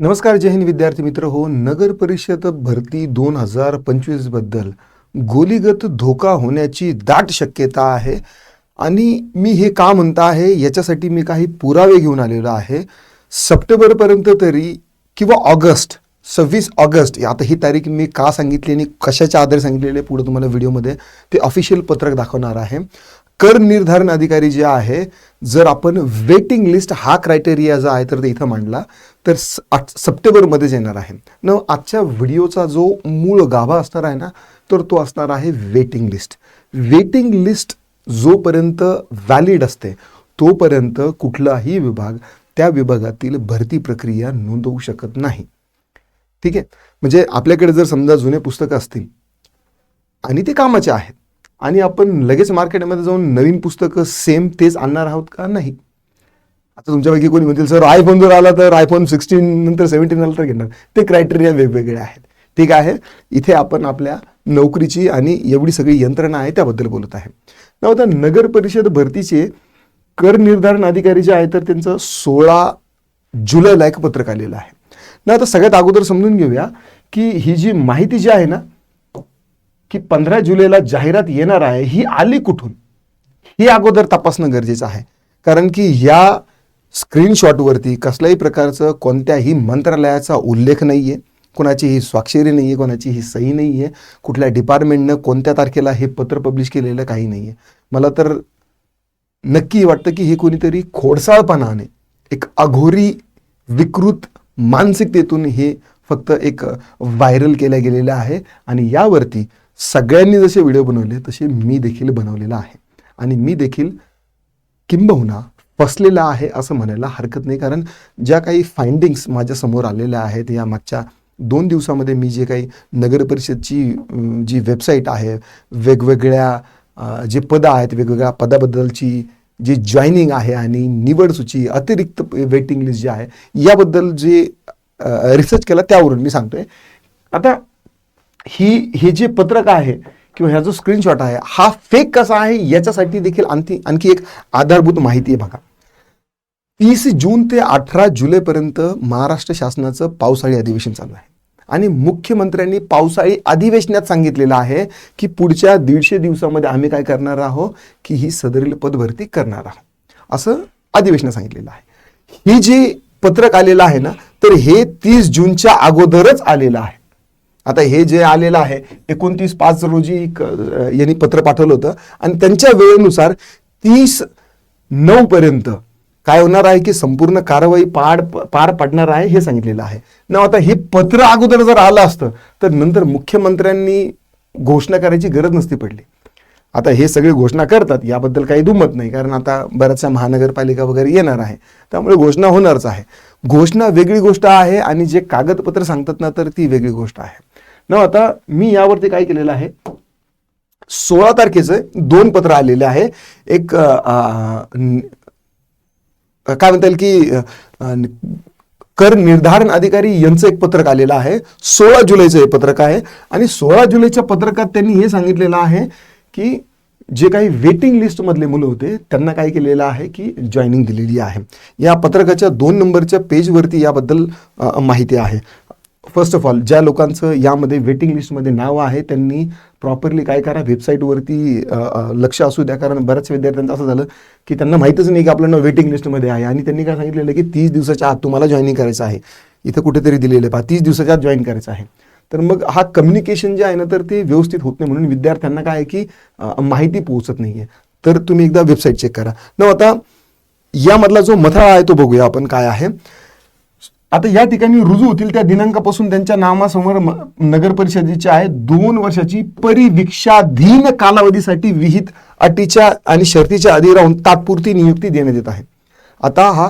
नमस्कार जय हिंद विद्यार्थी मित्र. हो नगर परिषद भरती दोन हजार पंचवीसबद्दल गोलीगत धोका होण्याची दाट शक्यता आहे. आणि मी हे का म्हणता आहे याच्यासाठी मी काही पुरावे घेऊन आलेलो आहे. सप्टेंबरपर्यंत तरी किंवा ऑगस्ट सव्वीस ऑगस्ट आता ही तारीख मी का सांगितली आणि कशाच्या आधारे सांगितलेले पुढे तुम्हाला व्हिडिओमध्ये ते ऑफिशियल पत्रक दाखवणार आहे. कर निर्धारण अधिकारी जे आहे जर आपण वेटिंग लिस्ट हा क्रायटेरिया जो आहे तर ते इथं मांडला तर स- आठ सप्टेंबरमध्येच येणार आहे. न आजच्या व्हिडिओचा जो मूळ गाभा असणार आहे ना तर तो असणार आहे वेटिंग लिस्ट वेटिंग लिस्ट जोपर्यंत व्हॅलिड असते तोपर्यंत कुठलाही विभाग त्या विभागातील भरती प्रक्रिया नोंदवू शकत नाही. ठीक आहे? म्हणजे आपल्याकडे जर समजा जुने पुस्तकं असतील आणि ते कामाचे आहेत आणि आपण लगेच मार्केटमध्ये जाऊन नवीन पुस्तकं सेम तेच आणणार आहोत का? नाही. आता तुमच्यापैकी कोणी म्हणतील सर आयफोन जर आला तर आयफोन सिक्स्टीन नंतर सेव्हन्टीन आला तर घेणार. ते क्रायटेरिया वेगवेगळे आहेत. ठीक आहे? इथे आपण आपल्या नोकरीची आणि एवढी सगळी यंत्रणा आहे त्याबद्दल बोलत आहे. ना आता नगर परिषद भरतीचे कर निर्धारण अधिकारी जे आहे तर त्यांचं सोळा जुलैला एक पत्रक आलेलं आहे. ना आता सगळ्यात अगोदर समजून घेऊया की ही जी माहिती जी आहे ना की पंधरा जुलैला जाहिरात येणार आहे ही आली कुठून? हे अगोदर तपासणं गरजेचं आहे. कारण की या स्क्रीनशॉटवरती कसल्याही प्रकारचं कोणत्याही मंत्रालयाचा उल्लेख नाही आहे कोणाची ही स्वाक्षरी नाही आहे कोणाची ही सही नाही आहे कुठल्या डिपार्टमेंटनं कोणत्या तारखेला हे पत्र पब्लिश केलेलं काही नाही आहे मला तर नक्की वाटतं की हे कोणीतरी खोडसाळपणाने एक अघोरी विकृत मानसिकतेतून हे फक्त एक व्हायरल केल्या गेलेलं आहे. आणि यावरती सगळ्यांनी जसे व्हिडिओ बनवले तसे मी देखील बनवलेला आहे. आणि मी देखील किंबहुना फसलेला आहे असं म्हणायला हरकत नाही. कारण ज्या काही फाइंडिंग्स माझ्यासमोर आलेल्या आहेत या मागच्या दोन दिवसामध्ये मी जे काही नगरपरिषदची जी वेबसाईट आहे वेगवेगळ्या जे पदं आहेत वेगवेगळ्या पदाबद्दलची जी जॉईनिंग आहे आणि निवड सूची अतिरिक्त वेटिंग लिस्ट जी आहे याबद्दल जे रिसर्च केला त्यावरून मी सांगतोय. आता ही हे जे पत्रक आहे किंवा ह्या जो स्क्रीनशॉट आहे हा फेक कसा आहे याच्यासाठी देखील आणखी आणखी एक आधारभूत माहिती आहे बघा. तीस जून ते अठरा जुलैपर्यंत महाराष्ट्र शासनाचं पावसाळी अधिवेशन चालू आहे. आणि मुख्यमंत्र्यांनी पावसाळी अधिवेशनात सांगितलेलं आहे की पुढच्या दीडशे दिवसामध्ये आम्ही काय करणार आहोत की ही सदरील पदभरती करणार आहोत. असं अधिवेशनात सांगितलेलं आहे. ही जी पत्रक आलेलं आहे ना तर हे तीस जूनच्या अगोदरच आलेलं आहे. आता हे जे आलेलं आहे एकोणतीस पाच रोजी यांनी पत्र पाठवलं होतं. आणि त्यांच्या वेळेनुसार तीस नऊ पर्यंत काय होणार आहे की संपूर्ण कारवाई पार पार पडणार आहे हे सांगितलेलं आहे. ना आता हे पत्र अगोदर जर आलं असतं तर नंतर मुख्यमंत्र्यांनी घोषणा करायची गरज नसती पडली. आता हे सगळे घोषणा करतात याबद्दल काही दुमत नाही कारण आता बऱ्याचशा महानगरपालिका वगैरे येणार आहे. त्यामुळे घोषणा होणारच आहे. घोषणा वेगळी गोष्ट आहे आणि जे कागदपत्र सांगतात ना तर ती वेगळी गोष्ट आहे. ना आता मी यावरती काय केलेलं आहे? सोळा तारखेचं दोन पत्र आलेले आहे. एक काय म्हणता येईल की कर निर्धारण अधिकारी यांचं एक पत्रक आलेलं आहे. सोळा जुलैचं हे पत्रक आहे. आणि सोळा जुलैच्या पत्रकात त्यांनी हे सांगितलेलं आहे की जे काही वेटिंग लिस्टमधले मुलं होते त्यांना काय केलेलं आहे की जॉईनिंग दिलेली आहे. या पत्रकाच्या दोन नंबरच्या पेजवरती याबद्दल माहिती आहे. फर्स्ट ऑफ ऑल ज्या लोकांचं यामध्ये वेटिंग लिस्टमध्ये नाव आहे त्यांनी प्रॉपरली काय करा? वेबसाईटवरती लक्ष असू द्या. कारण बऱ्याच विद्यार्थ्यांचं असं झालं की त्यांना माहीतच नाही की आपलं नाव वेटिंग लिस्टमध्ये आहे. आणि त्यांनी काय सांगितलेलं की तीस दिवसाच्या आत तुम्हाला जॉईनिंग करायचं आहे. इथं कुठेतरी दिलेलं पहा तीस दिवसाच्या आत जॉईन करायचं आहे. तर मग हा कम्युनिकेशन जे आहे ना तर ते व्यवस्थित होत नाही. म्हणून विद्यार्थ्यांना काय आहे की माहिती पोहोचत नाही आहे तर तुम्ही एकदा वेबसाईट चेक करा. न आता यामधला जो मथळा आहे तो बघूया आपण काय आहे. आता या ठिकाणी रुजू होतील त्या दिनांकापासून त्यांच्या नावासमोर म- नगर परिषदेची आहे. दोन वर्षाची परिविक्षाधीन कालावधीसाठी विहित अटीच्या आणि शर्तीच्या आधी राहून तात्पुरती नियुक्ती देण्यात येत आहे. आता हा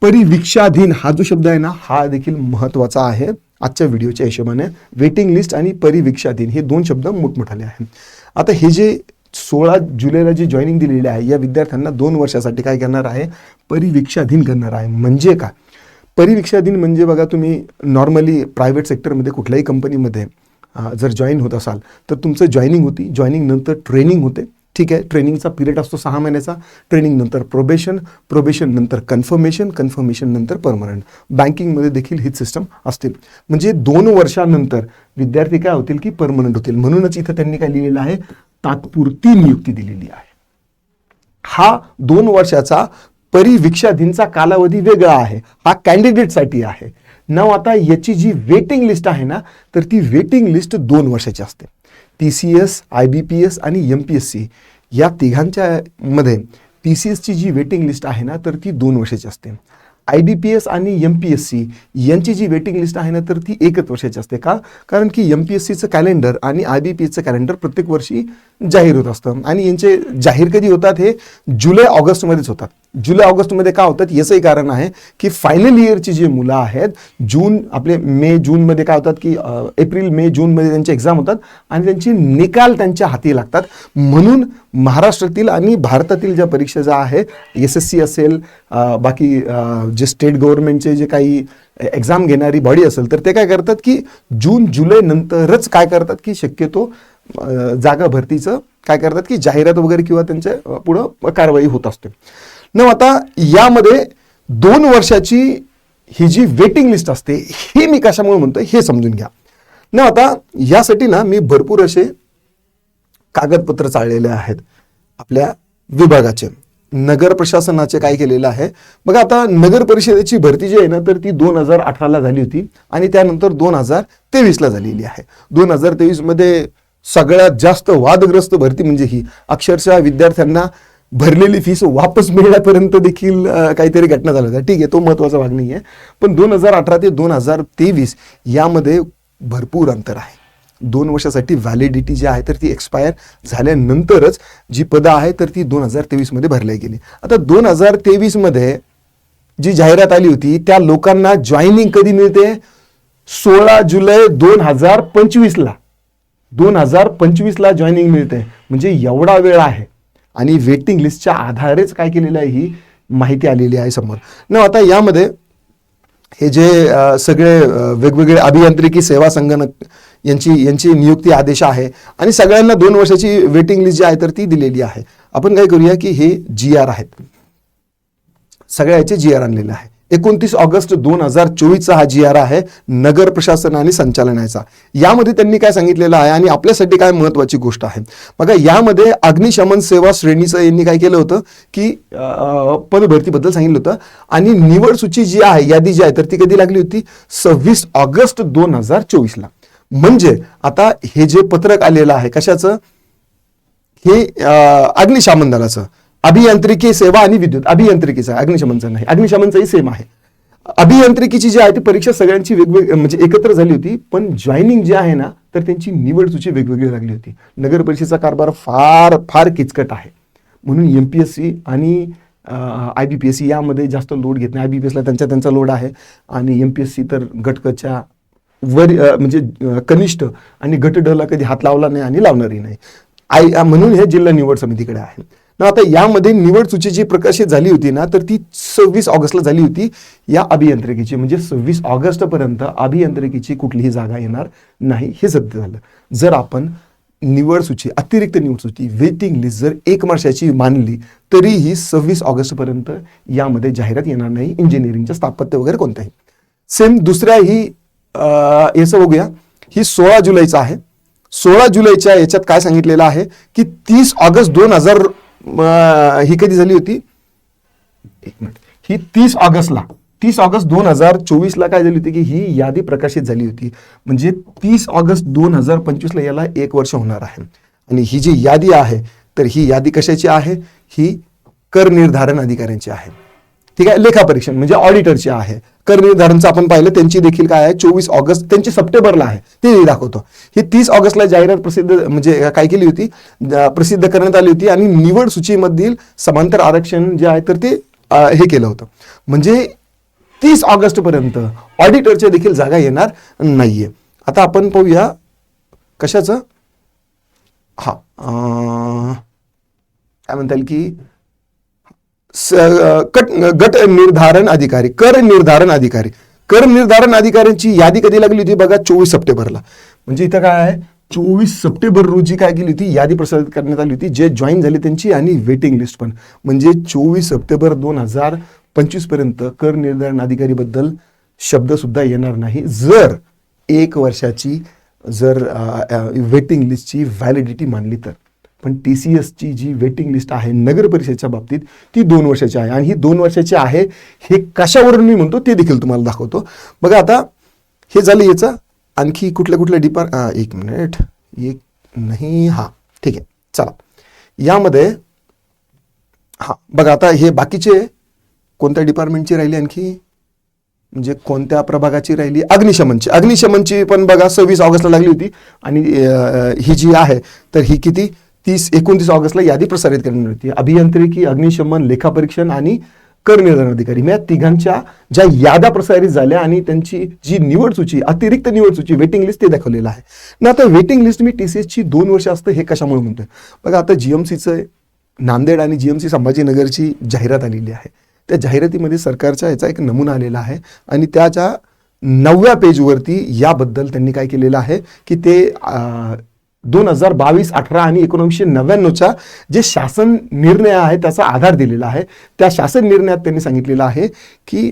परिविक्षाधीन हा जो शब्द आहे ना हा देखील महत्त्वाचा आहे. आजच्या व्हिडिओच्या हिशोबाने वेटिंग लिस्ट आणि परिविक्षाधीन हे दोन शब्द मोठमोठाले आहेत. आता हे जे सोळा जुलैला जी जॉईनिंग दिलेली आहे या विद्यार्थ्यांना दोन वर्षासाठी काय करणार आहे? परिविक्षाधीन करणार आहे. म्हणजे काय? परिवीक्षाधीन म्हणजे बघा तुम्ही नॉर्मली प्रायव्हेट सेक्टरमध्ये कुठल्याही कंपनीमध्ये जर जॉईन होत असाल तर तुमचं जॉईनिंग होती. जॉईनिंग नंतर ट्रेनिंग होते. ठीक आहे? ट्रेनिंगचा पिरियड असतो सहा महिन्याचा. ट्रेनिंग नंतर प्रोबेशन प्रोबेशन नंतर कन्फर्मेशन कन्फर्मेशन नंतर परमनंट बँकिंगमध्ये देखील हीच सिस्टम असते. म्हणजे दोन वर्षानंतर विद्यार्थी काय होतील की परमनंट होतील. म्हणूनच इथं त्यांनी काय लिहिलेलं आहे? तात्पुरती नियुक्ती दिलेली आहे. हा दोन वर्षाचा परिविक्षाधीनचा कालावधी वेगळा आहे. हा कॅन्डिडेटसाठी आहे. नाव आता याची जी वेटिंग लिस्ट आहे ना तर ती वेटिंग लिस्ट दोन वर्षाची असते. T C S I B P S आणि एम पी एस सी या तिघांच्या मध्ये टी सी एसची जी वेटिंग लिस्ट आहे ना तर ती दोन वर्षाची असते. आय बी पी एस आणि एम पी एस सी यांची जी वेटिंग लिस्ट आहे ना तर ती एकच वर्षाची असते. का? कारण की एम पी एस सीचं कॅलेंडर आणि आय बी पी एसचं कॅलेंडर प्रत्येक वर्षी जाहीर होत असतं आणि यांचे जाहीर कधी होतात हे जुलै ऑगस्टमध्येच होतात. जुलै ऑगस्टमध्ये का होतात? याचंही कारण आहे की फायनल इयरची जी मुलं आहेत जून आपले मे जूनमध्ये काय होतात की एप्रिल मे जूनमध्ये त्यांचे एक्झाम होतात आणि त्यांचे निकाल त्यांच्या हाती लागतात. म्हणून महाराष्ट्रातील आणि भारतातील ज्या परीक्षा ज्या आहे एस एस सी असेल बाकी जे स्टेट गव्हर्नमेंटचे जे काही एक्झाम घेणारी बॉडी असेल तर ते काय करतात की जून जुलै नंतरच काय करतात की शक्यतो जागा भरतीचं काय करतात की जाहिरात वगैरे किंवा त्यांच्या पुढं कारवाई होत असते. न आता यामध्ये दोन वर्षाची ही जी वेटिंग लिस्ट असते हे मी कशामुळे म्हणतोय हे समजून घ्या. न आता यासाठी ना मी भरपूर असे कागदपत्र चाललेले आहेत आपल्या विभागाचे. नगर प्रशासनाचे काय केलेलं आहे. बघा आता नगर परिषदेची भरती जी आहे ना तर ती दोन हजार अठराला झाली होती आणि त्यानंतर दोन हजार तेवीसला झालेली आहे. दोन हजार तेवीसमध्ये सगळ्यात जास्त वादग्रस्त भरती म्हणजे ही. अक्षरशः विद्यार्थ्यांना भरलेली फीस वापस मिळण्यापर्यंत देखील काहीतरी घटना झाल्या होत्या. ठीक आहे तो महत्त्वाचा भाग नाही आहे पण दोन हजार अठरा ते दोन हजार तेवीस यामध्ये भरपूर अंतर आहे. दोन वर्षासाठी व्हॅलिडिटी जी आहे तर ती एक्सपायर झाल्यानंतरच जी पदं आहे तर ती दोन हजार तेवीसमध्ये भरल्या गेली. आता दोन हजार तेवीसमध्ये जी जाहिरात आली होती त्या लोकांना जॉईनिंग कधी मिळते? सोळा जुलै दोन हजार पंचवीसला. दोन हजार पंचवीसला जॉईनिंग मिळते. म्हणजे एवढा वेळ आहे. आणि वेटिंग लिस्टच्या आधारेच काय केलेलं आहे ही माहिती आलेली आहे समोर. न आता यामध्ये हे जे सगळे वेगवेगळे अभियांत्रिकी सेवा संगणक यांची यांची नियुक्ती आदेश आहे. आणि सगळ्यांना दोन वर्षाची वेटिंग लिस्ट जी आहे तर ती दिलेली आहे. आपण काय करूया की हे जी आर आहेत. सगळ्याचे जी आर आणलेले आहे. एकोणतीस ऑगस्ट दोन हजार चोवीसचा हा जी आर आहे नगर प्रशासन आणि संचालनाचा. यामध्ये त्यांनी काय सांगितलेलं आहे आणि आपल्यासाठी काय महत्वाची गोष्ट आहे? बघा यामध्ये अग्निशमन सेवा श्रेणीचं यांनी काय केलं होतं की पदभरतीबद्दल सांगितलं होतं. आणि निवड सूची जी आहे यादी जी आहे तर ती कधी लागली होती? सव्वीस ऑगस्ट दोन हजार चोवीसला. म्हणजे आता हे जे पत्रक आलेलं आहे कशाचं? हे अग्निशामन दलाचं. अभियांत्रिकी सेवा आणि विद्युत. अभियांत्रिकीचा अग्निशमनचा नाही. अग्निशमनचाही सेम आहे. अभियांत्रिकीची जी आहे ती परीक्षा सगळ्यांची वेगवेगळी म्हणजे एकत्र झाली होती पण जॉईनिंग जी आहे ना तर त्यांची निवड सूची वेगवेगळी लागली होती. नगर परिषदेचा कारभार फार फार किचकट आहे. म्हणून एम पी एस सी आणि I B P S C यामध्ये जास्त लोड घेत नाही. आय बी पी एसला त्यांचा त्यांचा लोड आहे. आणि एम पी एस सी तर गटकच्या वर म्हणजे कनिष्ठ आणि गट डला कधी हात लावला नाही आणि लावणारही नाही. आय म्हणून हे जिल्हा निवड समितीकडे आहे. ना आता यामध्ये निवड सूची जी प्रकाशित झाली होती ना तर ती सव्वीस ऑगस्टला झाली होती. या अभियांत्रिकीची म्हणजे सव्वीस ऑगस्टपर्यंत अभियांत्रिकीची कुठलीही जागा येणार नाही. हे सत्य झालं. जर आपण निवड सूची अतिरिक्त निवड सूची वेटिंग लिस्ट जर एक वर्षाची मानली तरीही सव्वीस ऑगस्टपर्यंत यामध्ये जाहिरात येणार नाही. इंजिनिअरिंगच्या स्थापत्य वगैरे कोणत्याही. सेम दुसऱ्या ही याचं बघूया. ही सोळा जुलैचं आहे. सोळा जुलैच्या याच्यात काय सांगितलेलं आहे की तीस ऑगस्ट दोन हजार ही कधी झाली होती? एक मिनिट. ही तीस ऑगस्टला. तीस ऑगस्ट दोन हजार चोवीसला काय झाली होती की ही यादी प्रकाशित झाली होती. म्हणजे तीस ऑगस्ट दोन हजार पंचवीसला याला एक वर्ष होणार आहे. आणि ही जी यादी आहे तर ही यादी कशाची आहे? ही कर निर्धारण अधिकाऱ्यांची आहे. ठीक आहे लेखापरीक्षण म्हणजे ऑडिटरची आहे. कर निर्धारणचं आपण पाहिलं त्यांची देखील काय आहे चोवीस ऑगस्ट त्यांची सप्टेंबरला आहे ते दाखवतो. ही तीस ऑगस्टला जाहिरात प्रसिद्ध म्हणजे काय केली होती प्रसिद्ध करण्यात आली होती आणि निवड सूचीमधील समांतर आरक्षण जे आहे तर ते हे केलं होतं. म्हणजे तीस ऑगस्टपर्यंत ऑडिटरच्या देखील जागा येणार नाहीये. आता आपण पाहूया कशाचं? हा काय म्हणता येईल की कट गट निर्धारण अधिकारी कर निर्धारण अधिकारी. कर निर्धारण अधिकाऱ्यांची यादी कधी लागली होती बघा चोवीस सप्टेंबरला. म्हणजे इथं काय आहे? चोवीस सप्टेंबर रोजी काय केली होती? यादी प्रसारित करण्यात आली होती जे जॉईन झाले त्यांची आणि वेटिंग लिस्ट पण. म्हणजे चोवीस सप्टेंबर दोन हजार पंचवीसपर्यंत कर निर्धारण अधिकारीबद्दल शब्द सुद्धा येणार नाही. जर एक वर्षाची जर वेटिंग लिस्टची व्हॅलिडिटी मानली तर. पण टी सी एसची जी वेटिंग लिस्ट आहे नगर परिषदेच्या बाबतीत ती दोन वर्षाची आहे. आणि ही दोन वर्षाची आहे हे कशावरून मी म्हणतो ते देखील तुम्हाला दाखवतो. बघा आता हे झालं याचं आणखी कुठल्या कुठल्या डिपार्ट एक मिनिट एक नाही हां ठीक आहे चला. यामध्ये हां बघा आता हे बाकीचे कोणत्या डिपार्टमेंटची राहिली आणखी? म्हणजे कोणत्या प्रभागाची राहिली? अग्निशमनची. अग्निशमनची पण बघा सव्वीस ऑगस्टला लागली होती. आणि ही जी आहे तर ही किती? तीस एकोणतीस ऑगस्टला यादी प्रसारित करण्यात होती. अभियांत्रिकी अग्निशमन लेखापरीक्षण आणि कर निर्धारण अधिकारी. या तिघांच्या ज्या याद्या प्रसारित झाल्या आणि त्यांची जी निवड सूची अतिरिक्त निवड सूची वेटिंग लिस्ट ते दाखवलेलं आहे. ना आता वेटिंग लिस्ट मी टी सी एसची दोन वर्ष असतं हे कशामुळे म्हणतोय? बघा आता जीएमसीचं नांदेड आणि जीएमसी संभाजीनगरची जाहिरात आलेली आहे. त्या जाहिरातीमध्ये सरकारच्या याचा एक नमुना आलेला आहे आणि त्याच्या नवव्या पेजवरती याबद्दल त्यांनी काय केलेलं आहे की ते दोन हजार बावीस अठरा आणि एकोणीसशे नव्याण्णवच्या जे शासन निर्णय आहे त्याचा आधार दिलेला आहे. त्या शासन निर्णयात त्यांनी सांगितलेलं आहे की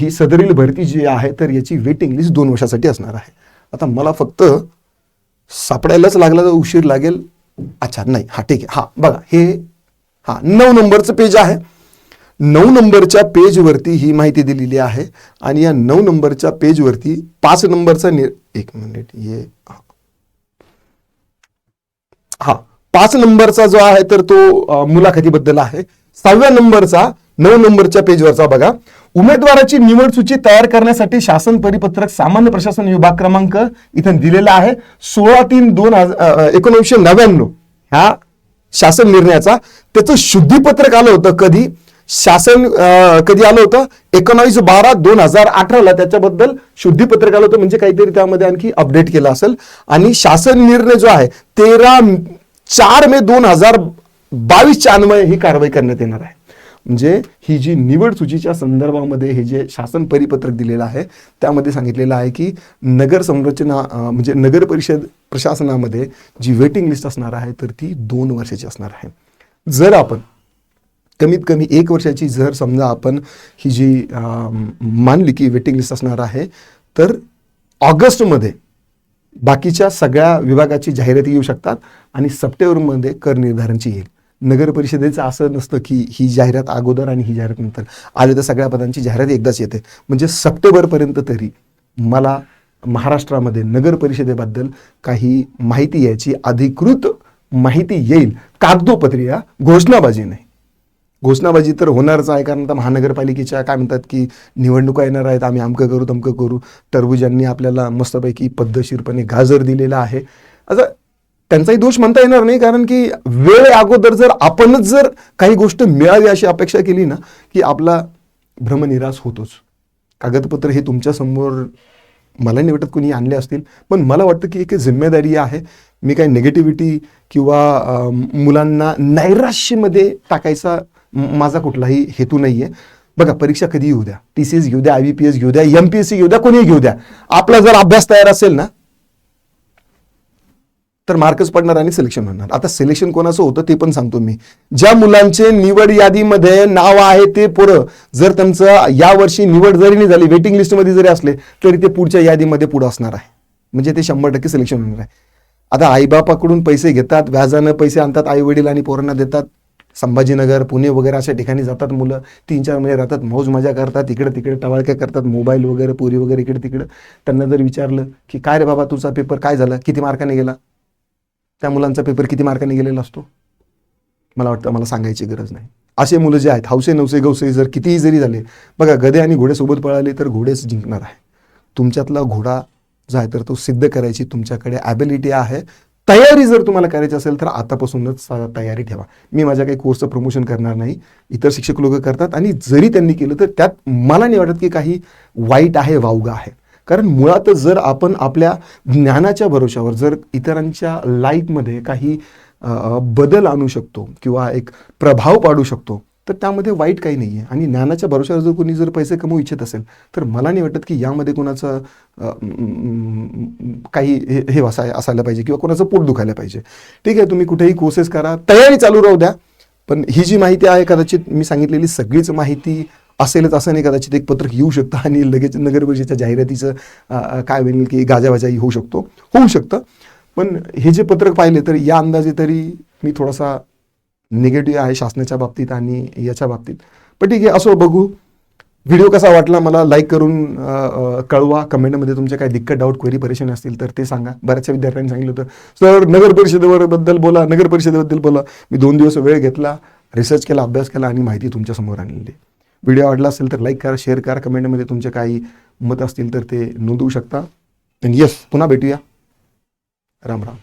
ही सदरील भरती जी आहे तर याची वेटिंग लिस्ट दोन वर्षासाठी असणार आहे. आता मला फक्त सापडायलाच लागला तर उशीर लागेल. अच्छा नाही हा ठीक आहे. हा बघा हे हा नऊ नंबरचं पेज आहे. नऊ नंबरच्या पेजवरती ही माहिती दिलेली आहे. आणि या नऊ नंबरच्या पेजवरती पाच नंबरचा निर एक मिनिट ये हा. पाच नंबरचा जो आहे तर तो मुलाखतीबद्दल आहे. सहाव्या नंबरचा नऊ नंबरच्या पेजवरचा बघा. उमेदवाराची निवड सूची तयार करण्यासाठी शासन परिपत्रक सामान्य प्रशासन विभाग क्रमांक इथं दिलेला आहे. सोळा तीन दोन हजार एकोणीसशे नव्याण्णव. ह्या शासन निर्णयाचा त्याचं शुद्धीपत्रक आलं होतं कधी? शासन कधी आलं होतं? एकोणावीस बारा दोन हजार अठराला त्याच्याबद्दल शुद्धीपत्रक आलं होतं म्हणजे काहीतरी त्यामध्ये आणखी अपडेट केलं असेल. आणि शासन निर्णय जो आहे तेरा चार मे दोन हजार बावीसच्या अन्वये ही कारवाई करण्यात येणार आहे. म्हणजे ही जी निवड सूचीच्या संदर्भामध्ये हे जे शासन परिपत्रक दिलेलं आहे त्यामध्ये सांगितलेलं आहे की नगर संरचना म्हणजे नगर परिषद प्रशासनामध्ये जी वेटिंग लिस्ट असणार आहे तर ती दोन वर्षाची असणार आहे. जर आपण कमीत कमी एक वर्षाची जर समजा आपण ही जी मानली की वेटिंग लिस्ट असणार आहे तर ऑगस्टमध्ये बाकीच्या सगळ्या विभागाची जाहिराती येऊ शकतात आणि सप्टेंबरमध्ये कर निर्धारणची येईल. नगर परिषदेचं असं नसतं की ही जाहिरात अगोदर आणि ही जाहिरात नंतर. आले तर सगळ्या पदांची जाहिरात एकदाच येते. म्हणजे सप्टेंबरपर्यंत तरी मला महाराष्ट्रामध्ये नगर परिषदेबद्दल काही माहिती यायची अधिकृत माहिती येईल. कागदोपत्रिया घोषणाबाजी नाही. घोषणाबाजी तर होणारच आहे कारण आता महानगरपालिकेच्या काय म्हणतात की निवडणुका येणार आहेत आम्ही अमकं करू तमकं करू. टरबुजांनी आपल्याला मस्तपैकी पद्धतशीरपणे गाजर दिलेला आहे. असं त्यांचाही दोष म्हणता येणार नाही कारण की वेळ अगोदर जर आपणच जर काही गोष्ट मिळावी अशी अपेक्षा केली ना की आपला भ्रमनिराश होतोच. कागदपत्र हे तुमच्यासमोर मला नाही वाटत कोणी आणले असतील पण मला वाटतं की एक जिम्मेदारी आहे. मी काही निगेटिव्हिटी किंवा मुलांना नैराश्यमध्ये टाकायचा माझा कुठलाही हेतू नाही आहे बघा परीक्षा कधी येऊ द्या? टी सी एस घेऊ द्या आय बी पी एस घेऊ द्या एम पी एस सी घेऊ द्या कोणीही घेऊ द्या. आपला जर अभ्यास तयार असेल ना तर मार्कच पडणार आणि सिलेक्शन होणार. आता सिलेक्शन कोणाचं होतं ते पण सांगतो मी. ज्या मुलांचे निवड यादीमध्ये नाव आहे ते पोरं जर त्यांचं यावर्षी निवड जरी नाही झाली वेटिंग लिस्टमध्ये जरी असले तरी ते पुढच्या यादीमध्ये पुढं असणार आहे. म्हणजे ते शंभर टक्के सिलेक्शन होणार आहे. आता आईबापाकडून पैसे घेतात व्याजानं पैसे आणतात आई वडील आणि पोरांना देतात. संभाजीनगर पुणे वगैरे अशा ठिकाणी जातात मुलं. तीन चार महिने राहतात मौज मजा करतात इकडे तिकडे टवाळक्या करतात मोबाईल वगैरे पुरी वगैरे इकडे तिकडे. त्यांना जर विचारलं की काय रे बाबा तुझा पेपर काय झाला? किती मार्काने गेला? त्या मुलांचा पेपर किती मार्काने गेलेला असतो? मला वाटतं मला सांगायची गरज नाही. असे मुलं जे आहेत हौसे नवसे गवसे जर कितीही जरी झाले बघा गधे आणि घोड्यासोबत पळाले तर घोडेच जिंकणार आहे. तुमच्यातला घोडा जो आहे तर तो सिद्ध करायची तुमच्याकडे ॲबिलिटी आहे. तयारी जर तुम्हाला करायची असेल तर आतापासूनच सा- तयारी ठेवा. मी माझ्या काही कोर्सचं प्रमोशन करणार नाही. इतर शिक्षक लोक करतात आणि जरी त्यांनी केलं तर त्यात मला नाही वाटत की काही वाईट आहे वावगा आहे. कारण मुळातच जर आपण आपल्या ज्ञानाच्या भरोशावर जर इतरांच्या लाईफमध्ये काही बदल आणू शकतो किंवा एक प्रभाव पाडू शकतो तर त्यामध्ये वाईट काही नाही आहे आणि ज्ञानाच्या भरोशावर जर कोणी जर पैसे कमवू इच्छित असेल तर मला नाही वाटत की यामध्ये कोणाचं काही हे हे असा असायला पाहिजे किंवा कोणाचं पोट दुखायला पाहिजे. ठीक आहे तुम्ही कुठेही कोर्सेस करा तयारी चालू राहू द्या. पण ही जी माहिती आहे कदाचित मी सांगितलेली सगळीच माहिती असेलच असं नाही कदाचित एक पत्रक येऊ शकतं आणि लगेच नगरपरिषदेच्या जाहिरातीचं काय होईल की गाजावाजाही होऊ शकतो. होऊ शकतं. पण हे जे पत्रक पाहिले तर या अंदाजे तरी मी थोडासा निगेटिव्ह आहे शासनाच्या बाबतीत आणि याच्या बाबतीत. पण ठीक आहे असो बघू. व्हिडिओ कसा वाटला मला लाईक करून कळवा. कमेंटमध्ये तुमचे काही दिक्कत डाऊट क्वेरी परेशान असतील तर ते सांगा. बऱ्याचशा विद्यार्थ्यांनी सांगितलं होतं. सर नगर परिषदेवर बद्दल बोला नगर परिषदेबद्दल बोला. मी दोन दिवस वेळ घेतला रिसर्च केला अभ्यास केला आणि माहिती तुमच्यासमोर आणलेली व्हिडिओ आवडला असेल तर लाईक करा शेअर करा. कमेंटमध्ये तुमचे काही मत असतील तर ते नोंदवू शकता. आणि येस पुन्हा भेटूया. राम राम.